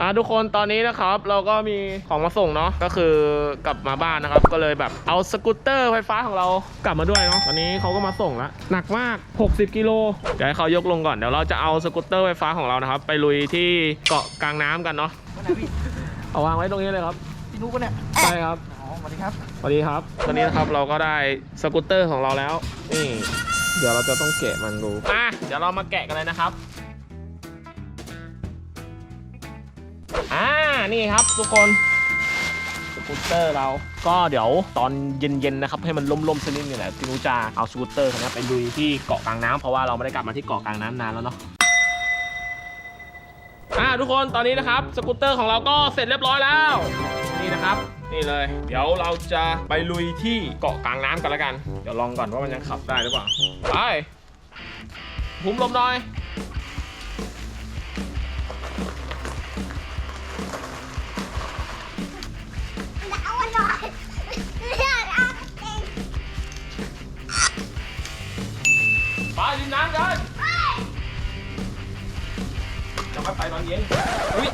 อะทุกคนตอนนี้นะครับเราก็มีของมาส่งเนาะก็คือกลับมาบ้านนะครับ ก็เลยแบบเอาสกูตเตอร์ไฟฟ้าของเรากลับมาด้วยเนาะตอนนี้เขาก็มาส่งแล้วหนักมาก 60 กิโลเดี๋ยวให้เขายกลงก่อนเดี๋ยวเราจะเอาสกูตเตอร์ไฟฟ้าของเรานะครับ ไปลุยที่เกาะกลางน้ำกันเนาะวันไหนพี่เอาวางไว้ตรงนี้เลยครับพี่นุ๊กปะเนี่ยใช่ครับอ๋อสวัสดีครับสวัสดีครับ ตอนนี้นะครับเราก็ได้สกูตเตอร์ของเราแล้วนี่เดี๋ยวเราจะต้องแกะมันดูอะเดี๋ยวเรามาแกะกันเลยนะครับ อ่านี่ครับทุกคนสกูตเตอร์เรา ก็เดี๋ยวตอนเย็นๆนะครับให้มันล่มๆสักนิดนึงแหละพี่นุจะเอาสกูตเตอร์คันนี้ไปลุยที่เกาะกลางน้ำเพราะว่าเราไม่ได้กลับมาที่เกาะกลางน้ำนานแล้วเนาะอ่าทุกคนตอนนี้นะครับสกูตเตอร์ของเราก็เสร็จเรียบร้อยแล้ว นี่นะครับ นี่เลย เดี๋ยวเราจะไปลุยที่เกาะกลางน้ำกันแล้วกัน เดี๋ยวลองก่อนว่ามันยังขับได้หรือเปล่าไปพุ่มลมหน่อย เย็นอุ้ย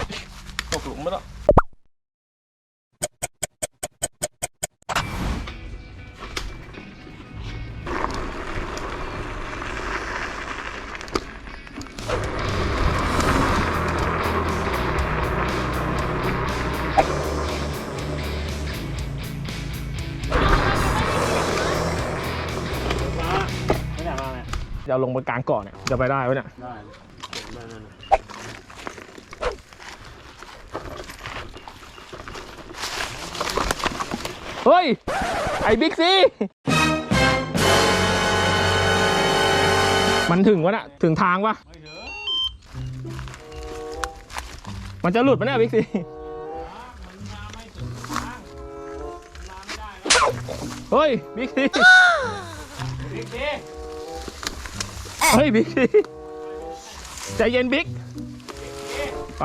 ตกหลุมไปแล้วไม่ได้มาเนี่ยเดี๋ยวลงไปกลางเกาะเนี่ยจะไปได้ไหมเนี่ย ได้ได้ เฮ้ย ไอ้บิ๊กซี มันถึงวะน่ะ ถึงทางปะมันจะหลุดปะเนี่ยบิ๊กซีเฮ้ยบิ๊กซีเฮ้ยบิ๊กซีใจเย็นบิ๊กไป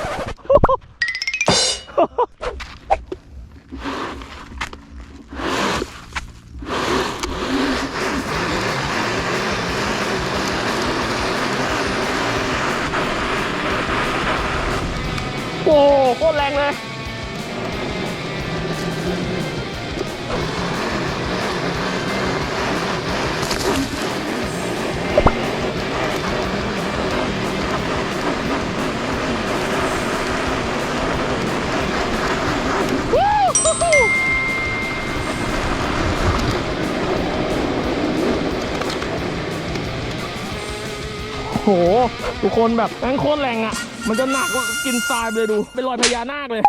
โอ้โห ทุกคนแบบแม่งโคตรแรงอะ มันจะหนักกว่ากินทรายไปเลยดู เป็นรอยพญานาคเลย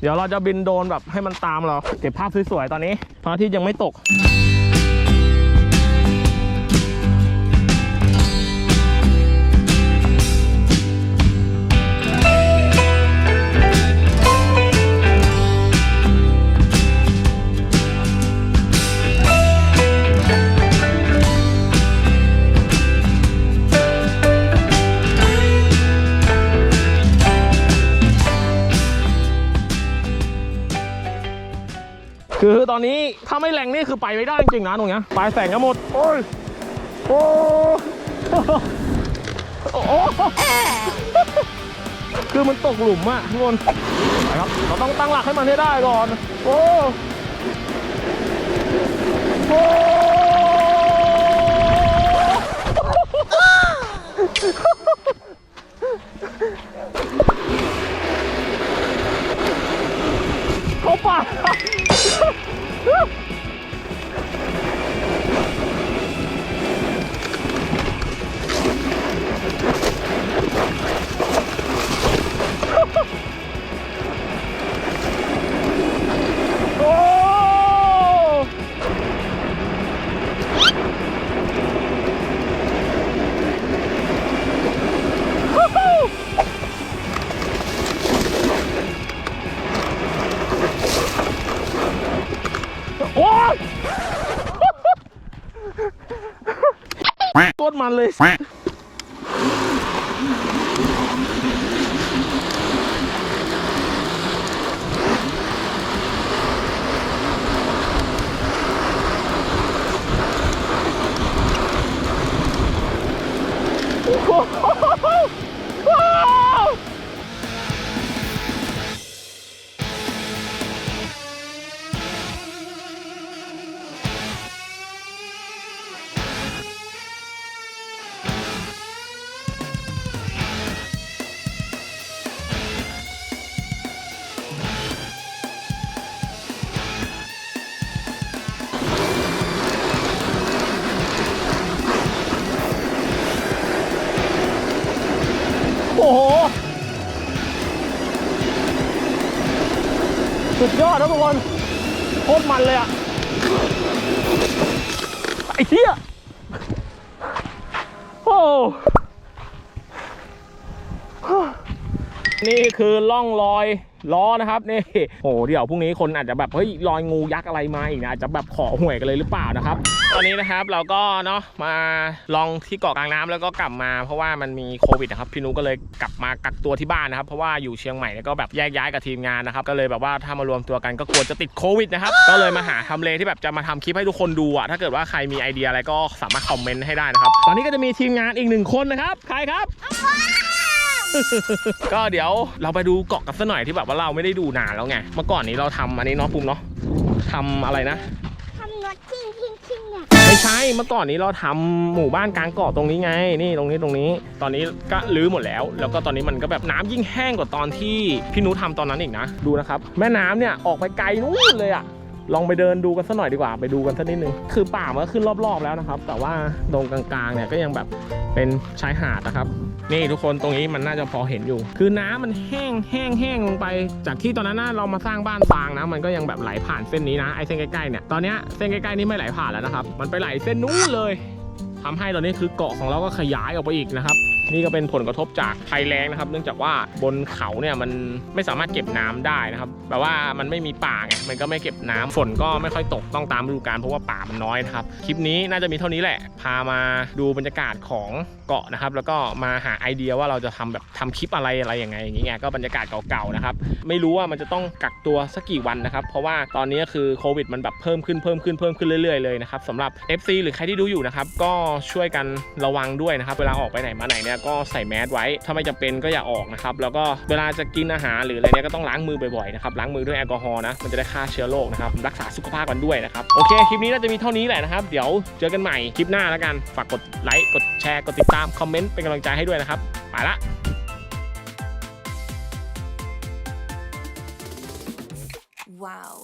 เดี๋ยวเราจะบินโดรนแบบให้มันตามเรา เก็บภาพสวยๆ ตอนนี้พระอาทิตย์ยังไม่ตก คือตอนนี้ถ้าไม่แรงนี่คือไปไม่ได้จริงๆนะตรงเนี้ยปลายแสงก็หมด โอ้ย โอ้โอ้โอ้คือมันตกหลุมอะทุกคนนะครับ เราต้องตั้งหลักให้มันให้ได้ก่อน โอ้โอ้ โสุดยอดนะทุกคนโคตรมันเลยอะ ไอ้เหี้ยโอ้ นี่คือล่องรอยล้อนะครับนี่โอ้เดี๋ยวพรุ่งนี้คนอาจจะแบบเฮ้ยรอยงูยักษ์อะไรมาอีกนะอาจจะแบบขอหวยกันเลยหรือเปล่านะครับ ตอนนี้นะครับเราก็เนาะมาลองที่เกาะกลางน้ำแล้วก็กลับมา เพราะว่ามันมีโควิดนะครับพี่นุก็เลยกลับมากักตัวที่บ้านนะครับ เพราะว่าอยู่เชียงใหม่แล้วก็แบบแยกย้ายกับทีมงานนะครับก็เลยแบบว่าถ้ามารวมตัวกันก็กลัวจะติดโควิดนะครับก็เลยมาหาทำเลที่แบบจะมาทำคลิปให้ทุกคนดูอะถ้าเกิดว่าใครมีไอเดียอะไรก็สามารถคอมเมนต์ให้ได้นะครับตอนนี้ก็จะมีทีมงานอีกหนึ่งคนนะครับใครครับ ก็เดี๋ยวเราไปดูเกาะกันสักหน่อยที่แบบว่าเราไม่ได้ดูนานแล้วไง เมื่อก่อนนี้เราทำอันนี้เนาะปุ่มเนาะทำอะไรนะทำรถทิ้งทิ้งทิ้งเนี่ยไม่ใช่ เมื่อก่อนนี้เราทำหมู่บ้านกลางเกาะตรงนี้ไง นี่ตรงนี้ตรงนี้ ตอนนี้ก็รื้อหมดแล้ว แล้วก็ตอนนี้มันก็แบบน้ำยิ่งแห้งกว่าตอนที่พี่นุทำตอนนั้นอีกนะ ดูนะครับ แม่น้ำเนี่ยออกไปไกลนู่นเลยอะลองไปเดินดูกันสักหน่อยดีกว่าไปดูกันสักนิดนึง คือป่ามันก็ขึ้นรอบๆแล้วนะครับ แต่ว่าตรงกลางๆเนี่ยก็ยังแบบเป็นชายหาดนะครับ นี่ทุกคนตรงนี้มันน่าจะพอเห็นอยู่ คือน้ำมันแห้งแห้งแห้งลงไป จากที่ตอนนั้นนะเรามาสร้างบ้านฟางนะมันก็ยังแบบไหลผ่านเส้นนี้นะไอเส้นใกล้ๆเนี่ยตอนนี้เส้นใกล้ๆนี้ไม่ไหลผ่านแล้วนะครับมันไปไหลเส้นนู้นเลยทำให้ตอนนี้คือเกาะของเราก็ขยายออกไปอีกนะครับ นี่ก็เป็นผลกระทบจากภัยแล้งนะครับ เนื่องจากว่าบนเขาเนี่ยมันไม่สามารถเก็บน้ำได้นะครับแบบว่ามันไม่มีป่าไงมันก็ไม่เก็บน้ำฝนก็ไม่ค่อยตกต้องตามฤดูกาลเพราะว่าป่ามันน้อยนะครับคลิปนี้น่าจะมีเท่านี้แหละ พามาดูบรรยากาศของเกาะนะครับ แล้วก็มาหาไอเดียว่าเราจะทำแบบทำคลิปอะไรอะไรยังไงอย่างเงี้ยก็บรรยากาศเก่าๆนะครับไม่รู้ว่ามันจะต้องกักตัวสักกี่วันนะครับเพราะว่าตอนนี้คือโควิดมันแบบเพิ่มขึ้นเพิ่มขึ้นเพิ่มขึ้นเรื่อยๆเลยนะครับสำหรับ FC หรือใครที่ดูอยู่นะครับก็ช่วยกันระวังด้วยนะครับเวลาออกไปไหนมาไหนเนี่ยก็ใส่แมสไว้ ถ้าไม่จำเป็นก็อย่าออกนะครับ แล้วก็เวลาจะกินอาหารหรืออะไรเนี่ยก็ต้องล้างมือบ่อยๆนะครับล้างมือด้วยแอลกอฮอล์นะมันจะได้ฆ่าเชื้อโรคนะครับรักษาสุขภาพกันด้วยนะครับโอเคคลิปนี้น่าจะมีเท่านี้แหละนะครับ เดี๋ยวเจอกันใหม่คลิปหน้าแล้วกันฝากกดไลค์กดแชร์กดติดตามคอมเมนต์เป็นกำลังใจให้ด้วยนะครับไปละ Wow.